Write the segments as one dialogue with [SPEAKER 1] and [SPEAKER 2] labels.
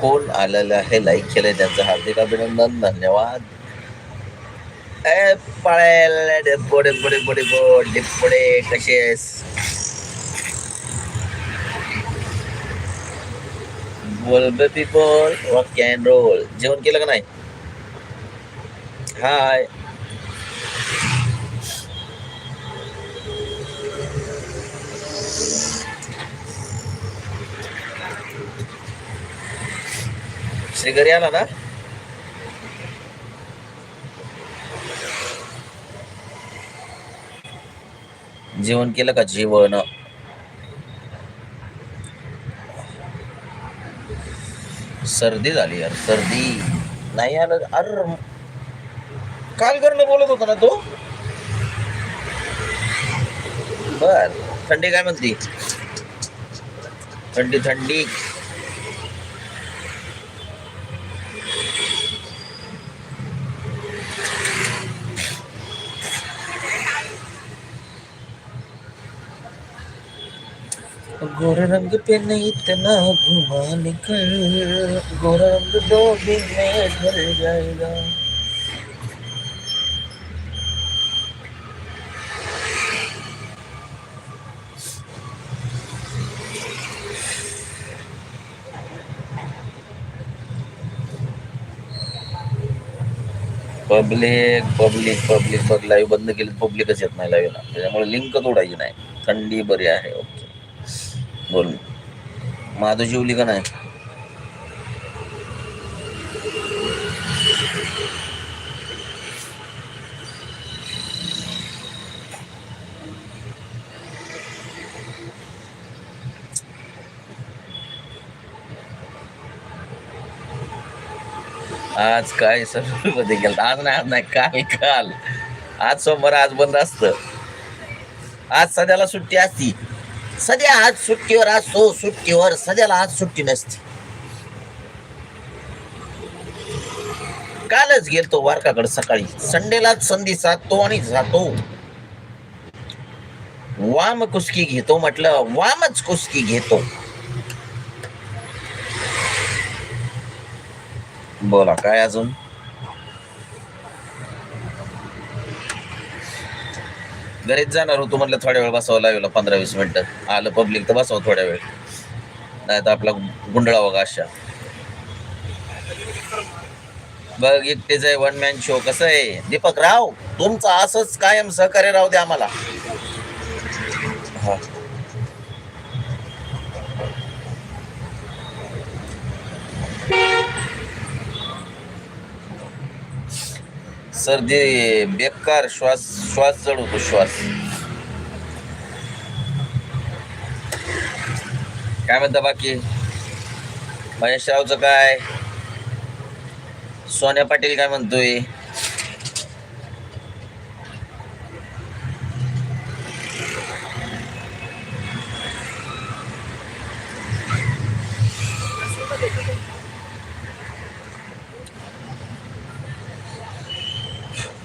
[SPEAKER 1] कोण आलेलं आहे? लाईक केलं त्यांचं हार्दिक अभिनंदन धन्यवाद. ए पळेल. डेपोडे पुढे पुढे बोड डिपुडे कसे आहेस? बोल बेबी बोल रॉक अँड रोल जेवण केलं का नाही? हाय. श्री घरी आला ना? जेवण केलं का? जेवण. सर्दी झाली यार सर्दी. नाही आलं. अर काल करणं बोलत होता ना तो? बर थंडी काय म्हणती? थंडी थंडी. गोरे रंग पे नहीं इतना घुमा निकल। गोरा रंग दो दिन में ढल जाएगा। पब्लिक पब्लिक पब्लिक बघ लाईव्ह बंद केली पब्लिकच येत नाही लाईव्हला त्याच्यामुळे लिंक तोडायची नाही. थंडी बरी आहे. ओके बोल. माधव जेवली का नाही? आज काय सरमध्ये गेलं? आज नाही आज नाही काल काल? आज सोमवार आज बंद असतं. आज सध्याला सुट्टी असती. सध्या आज सुट्टीवर असतो सुट्टीवर सध्याला आज सुट्टी नसते. कालच गेलतो वारकाकडे सकाळी. संडेलाच संधी साधतो आणि जातो. वाम कुस्की घेतो म्हटलं वामच कुस्की घेतो. बोला काय अजून? घरीच जाणार होतो म्हटलं थोड्या वेळ बसावं लागेल पंधरा वीस मिनिटं. आलं पब्लिक तर बसावं थोड्या वेळ. नाही तर आपला गुंडळा बघा अशा. बघ एकटेच आहे वन मॅन शो कसं आहे? दीपक राव तुमचं असंच कायम सहकार्य राहू द्या आम्हाला. हा. सर्दी बेकार श्वास श्वास चढ होतो श्वास. काय म्हणता बाकी? महेशरावचं काय? सोन्या पाटील काय म्हणतोय?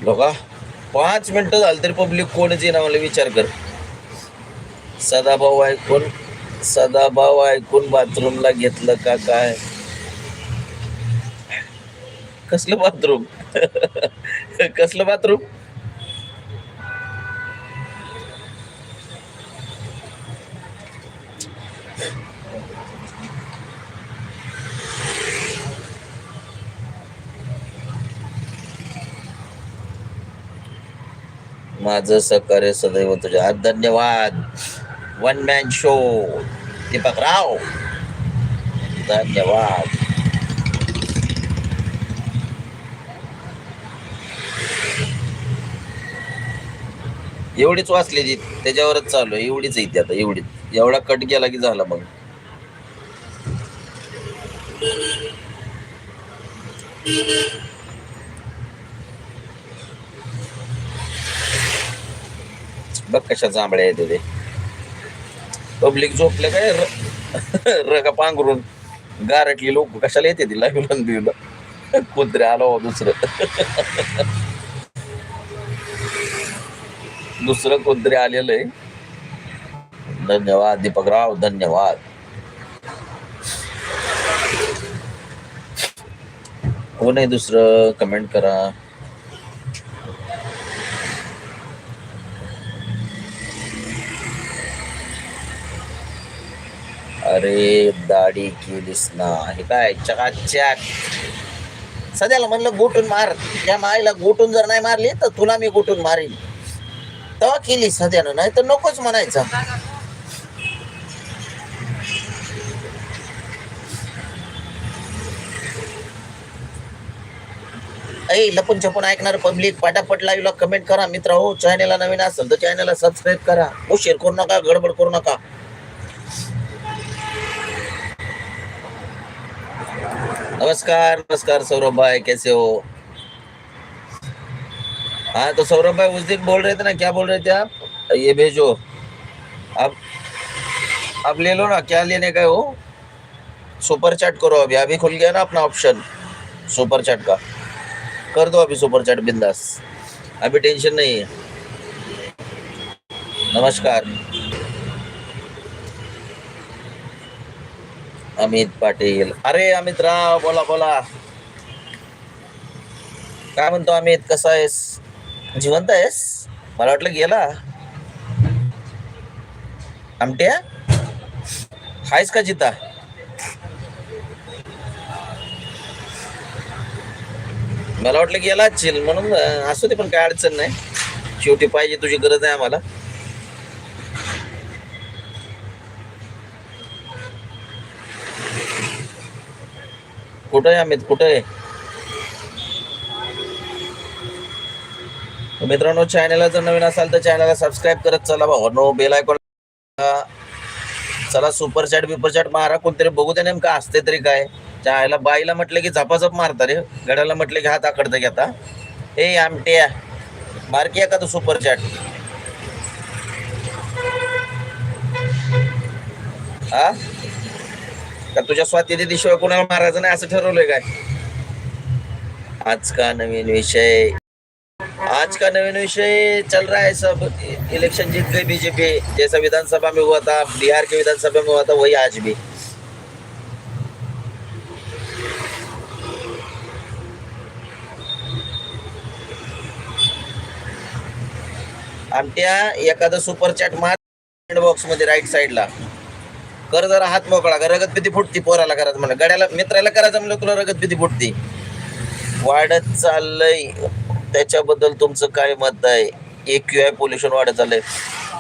[SPEAKER 1] बघा पाच मिनटं झालं तरी पब्लिक कोणच येणार मला विचार कर सदाभाऊ ऐकून सदाभाऊ ऐकून बाथरूमला घेतलं का काय? कसलं बाथरूम कसलं बाथरूम माझं सहकार्य सदैव तुझ्या आज धन्यवाद. One man show Deepak Rao. धन्यवाद. एवढीच वाचलेली त्याच्यावरच चालू आहे. एवढीच येते आता एवढीच. एवढा कट गेला की झाला मग. बघ कशा जांभळ्या येते ते. पब्लिक झोपलं काय? र- रगा पांघरून गारटली लोक कशाला येते तिला लाईव्ह दिलं कुत्रे आलो हो दुसरं. दुसरं कुत्रे आलेलं आहे. धन्यवाद दीपकराव धन्यवाद. हो नाही दुसरं? कमेंट करा. अरे दाढी केलीस ना. हे काय चकाचक. सध्याला म्हणलं गोटून मार. त्या माईला गोटून जर नाही मारली तर तुला मी गोटून मारेन. तेव्हा केली सध्यानं नाही तर नकोच म्हणायचं. ऐ लपून छपून ऐकणार पब्लिक. पटापट लाईव्हला कमेंट करा मित्र. हो चॅनेलला नवीन असेल तर चॅनेलला सबस्क्राईब करा. उशीर करू नका गडबड करू नका. नमस्कार नमस्कार सौरभ भाई, कैसे हो? हाँ तो सौरभ भाई, उस दिन बोल रहे थे ना, क्या बोल रहे थे आप? ये भेजो। अब अब ले लो ना, क्या लेने गए हो? सुपर चैट करो अभी अभी खुल गया ना अपना ऑप्शन सुपर चैट का। कर दो अभी सुपर चैट, बिंदास। अभी टेंशन नहीं है। नमस्कार। अमित पाटील. अरे अमित राव बोला बोला. काय म्हणतो अमित कसा आहेस? जिवंत आहेस? मला वाटलं गेला. आमट्या? हायस का जिता? मला वाटलं गेला चिल म्हणून असू दे पण काय अडचण नाही. शेवटी पाहिजे तुझी गरज आहे आम्हाला. कुठं आहे अमित कुठं आहे? मित्रांनो चॅनलला जर नवीन असाल तर चॅनलला सबस्क्राईब करत चला भाऊ. बेल आयकॉन चला सुपर चॅट बिपर चॅट मारा. कोणतरी बघू दे नेमकं असते तरी काय. चायला बाईला म्हटलं की झपाझप मारता रे. गड्याला म्हटलं की हात आकडतं घेता हे आमट्या. मारकी का तू सुपर चॅट हा का तुझ्या स्वातंत्र्याशिवाय कोणाला मारायचं नाही असं ठरवलंय काय? आज का नवीन विषय? आज का नवीन विषय चल रहा है सब. इलेक्शन जीत गई बीजेपी जैसा विधानसभा में हुआ था बिहार के विधानसभा में हुआ था वही आज भी। आमट्या एखादं सुपर चॅट मार बॉक्समध्ये राईट साइडला कर जरा हात मोकळा का रगत पिती फुटती पोराला करायचं म्हणलं गड्याला मित्राला करायचं म्हणलं तुला रगत पिती फुटती. वाढत चाललंय. त्याच्याबद्दल तुमचं काय मत आहे? ए क्यू आय पोल्युशन वाढत चाललंय.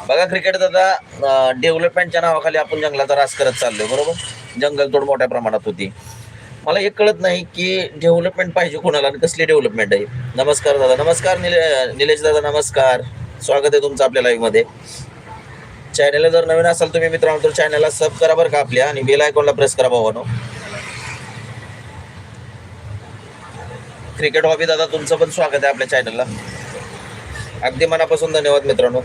[SPEAKER 1] बघा क्रिकेट आता डेव्हलपमेंटच्या नावाखाली आपण जंगलाचा रास करत चाललोय बरोबर? जंगलतोड मोठ्या प्रमाणात होती. मला एक कळत नाही की डेव्हलपमेंट पाहिजे कोणाला आणि कसली डेव्हलपमेंट आहे. नमस्कार दादा नमस्कार निले निलेश दादा नमस्कार. स्वागत आहे तुमचं आपल्या लाईव्हमध्ये मध्ये. चॅनलला जर नवीन असाल तुम्ही मित्रांनो तर चॅनलला सब करा बरं का आपल्या आणि बेल आयकॉनला प्रेस करा भावानो क्रिकेट हॉबी दादा तुमचं पण स्वागत आहे आपल्या चॅनलला अगदी मनापासून धन्यवाद मित्रांनो.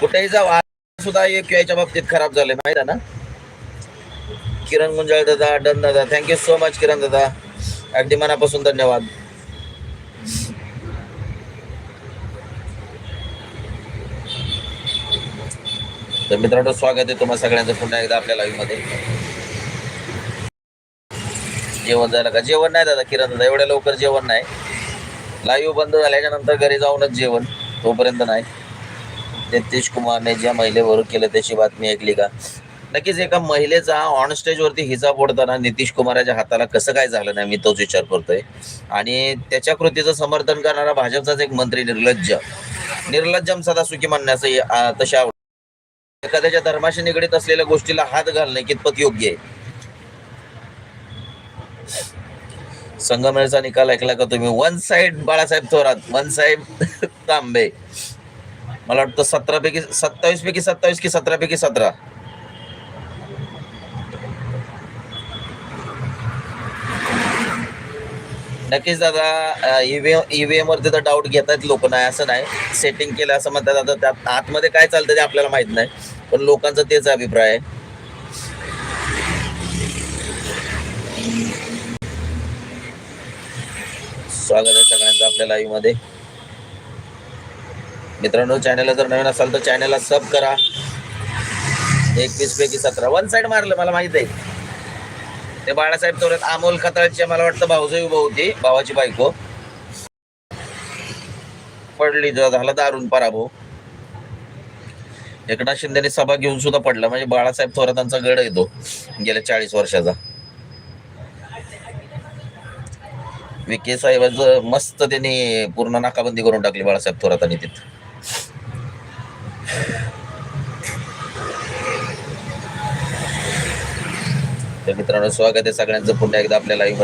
[SPEAKER 1] कुठेही जाऊ आज सुद्धा एक यायच्या बाबतीत खराब झाले माहिती आहे ना? किरण गुंजाळ दादा डन दादा थँक्यू सो मच किरण दादा. अगदी मनापासून धन्यवाद. तर मित्रांनो स्वागत आहे तुम्हाला सगळ्यांचं पुन्हा एकदा आपल्या लाईव्हमध्ये जेवण झालं का? जेवण नाही दादा किरण दादा एवढ्या लवकर जेवण नाही. लाईव्ह बंद झाल्याच्यानंतर घरी जाऊनच जेवण तोपर्यंत नाही. नितीश कुमारने ज्या महिलेवर केलं त्याची बातमी ऐकली का? नक्कीच एका महिलेचा ऑन स्टेजवरती हिजाब ओढताना नितीश कुमाराच्या हाताला कसं काय झालं नाही मी तोच विचार करतोय. आणि त्याच्या कृतीचं समर्थन करणारा भाजपचाच एक मंत्री निर्लज्ज. निर्लज्जम सदा सुखी म्हणण्याचं तशा एखाद्याच्या धर्माशी निगडीत असलेल्या गोष्टीला हात घालणे कितपत योग्य आहे? संगमेरचा निकाल ऐकला का तुम्ही? One side Balasaheb Thorat one साहेब तांबे. मला वाटतं सतरा पैकी सत्तावीस पैकी सत्तावीस की सतरा पैकी सतरा? नक्कीच दादा ईव्हीएम ईव्हीएम वरती तर डाऊट घेतात लोक. नाही असं नाही. सेटिंग केलं असं म्हणतात. आता त्यात आतमध्ये काय चालतं ते आपल्याला माहीत नाही. पण लोकांचा तेच अभिप्राय आहे. स्वागत आहे सगळ्यांचं आपल्या लाईव्हमध्ये. मित्रांनो चॅनलला जर नवीन असाल तर चॅनलला सब करा. एकवीस पैकी सतरा. वन साइड मारलं मला माहीत आहे. ते बाळासाहेब थोरात अमोल खताळचे मला वाटतं भाऊजाई उभं होती भावाची बायको. पडली ज- झाला दारुण पराभव. एकनाथ शिंदेने सभा घेऊन सुद्धा पडला. म्हणजे बाळासाहेब थोरातांचा गड येतो गेल्या चाळीस वर्षाचा. विखे साहेबांचं मस्त त्यांनी पूर्ण नाकाबंदी करून टाकली बाळासाहेब थोरातांनी तिथं. तर मित्रांनो स्वागत आहे सगळ्यांचं पुन्हा एकदा आपल्या लाईव्ह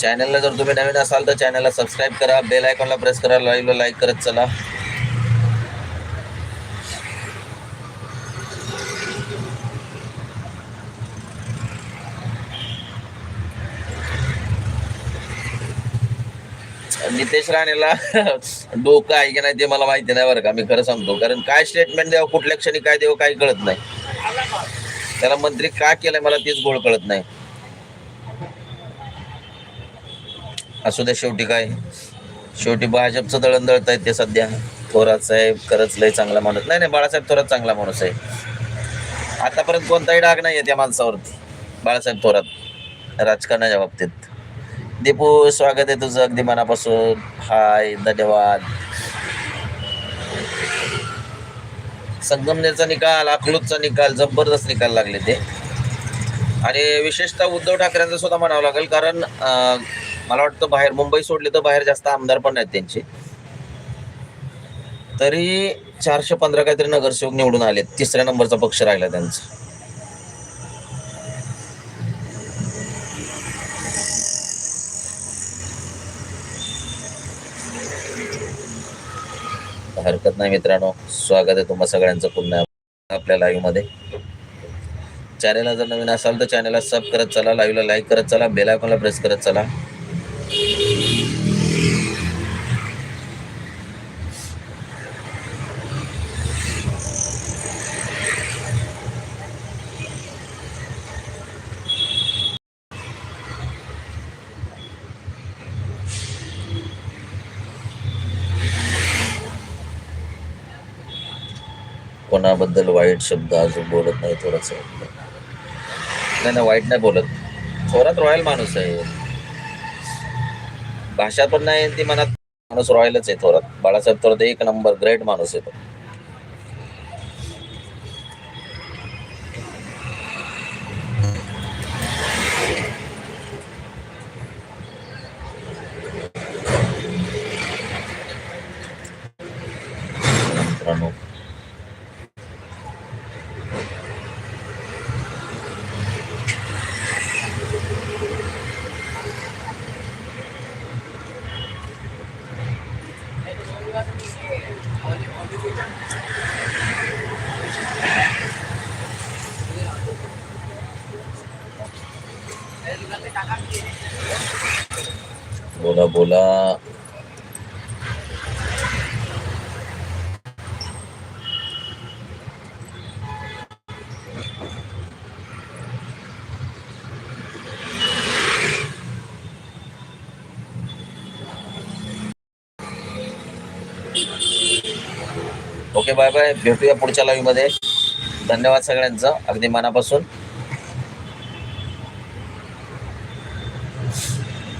[SPEAKER 1] चॅनलला जर तुम्ही नवीन असाल तर चॅनलला सबस्क्राईब करा बेल आयकॉनला प्रेस करा लाईव्हला लाईक करत चला. नितेश राणेला डोकं आहे की नाही ते मला माहिती नाही बरं का मी खरं सांगतो. कारण काय स्टेटमेंट द्यावं कुठल्या क्षणी काय द्यावं काही कळत नाही. त्याला मंत्री का केलंय मला तीच गोळ कळत नाही. असू द्या शेवटी काय. शेवटी भाजपचं दळण दळत आहेत ते सध्या. थोरात साहेब खरंच लय चांगला माणूस. नाही नाही बाळासाहेब थोरात चांगला माणूस आहे. आतापर्यंत कोणताही डाग नाही आहे त्या माणसावरती. बाळासाहेब थोरात राजकारणाच्या बाबतीत. दीपू स्वागत आहे तुझं अगदी मनापासून. हाय धन्यवाद. संगमनेरचा निकाल अकलूजचा निकाल जबरदस्त निकाल लागले ते. आणि विशेषतः उद्धव ठाकरेंचं सुद्धा म्हणावं लागेल कारण मला वाटतं बाहेर मुंबई सोडली तर बाहेर जास्त आमदार पण नाहीत त्यांचे. तरी चारशे पंधरा काहीतरी नगरसेवक निवडून आले तिसऱ्या नंबरचा पक्ष राहिला त्यांचा. हरकत नाही मित्रांनो. स्वागत आहे तुम्हा सगळ्यांचं पुन्हा आपल्या लाईव्हमध्ये. चॅनेलला जर नवीन असाल तर चॅनेलला सब करत चला लाईव्हला लाईक करत चला बेल आयकॉनला प्रेस करत चला. कोणाबद्दल वाईट शब्द अजून बोलत नाही थोडस नाही नाही वाईट नाही बोलत. थोरात रॉयल माणूस आहे. भाषा पण नाही ती मनात माणूस रॉयलच आहे थोरात. बाळासाहेब थोरात एक नंबर ग्रेट माणूस आहे तो. मित्रांनो बोला. ओके बाय बाय भेटूया पुढच्या लाईव्हमध्ये. धन्यवाद सगळ्यांचा. अगदी मनापासून.